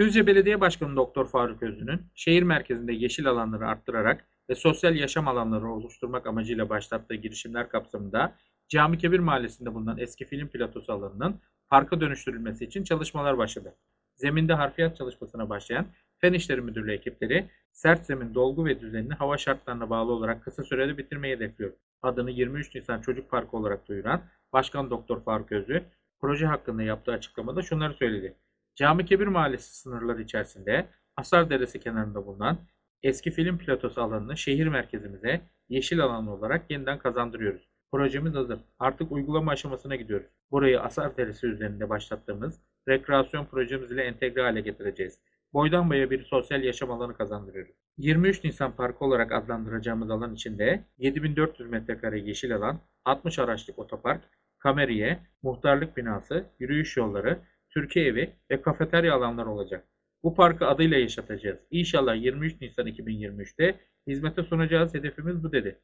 Düzce Belediye Başkanı Doktor Faruk Özlü'nün şehir merkezinde yeşil alanları arttırarak ve sosyal yaşam alanları oluşturmak amacıyla başlattığı girişimler kapsamında Cami Kebir Mahallesi'nde bulunan eski film platosu alanının parka dönüştürülmesi için çalışmalar başladı. Zeminde harfiyat çalışmasına başlayan Fen İşleri Müdürlüğü ekipleri sert zemin dolgu ve düzenini hava şartlarına bağlı olarak kısa sürede bitirmeyi hedefliyor. Adını 23 Nisan Çocuk Parkı olarak duyuran Başkan Doktor Faruk Özlü, proje hakkında yaptığı açıklamada şunları söyledi. Cami Kebir Mahallesi sınırları içerisinde Hasar Deresi kenarında bulunan eski film platosu alanını şehir merkezimize yeşil alan olarak yeniden kazandırıyoruz. Projemiz hazır. Artık uygulama aşamasına gidiyoruz. Burayı Asar Deresi üzerinde başlattığımız rekreasyon projemiz ile entegre hale getireceğiz. Boydan boya bir sosyal yaşam alanı kazandırıyoruz. 23 Nisan Parkı olarak adlandıracağımız alan içinde 7400 metrekare yeşil alan, 60 araçlık otopark, kameriye, muhtarlık binası, yürüyüş yolları, Türkiye evi ve kafeterya alanları olacak. Bu parkı adıyla yaşatacağız. İnşallah 23 Nisan 2023'te hizmete sunacağız. Hedefimiz bu dedi.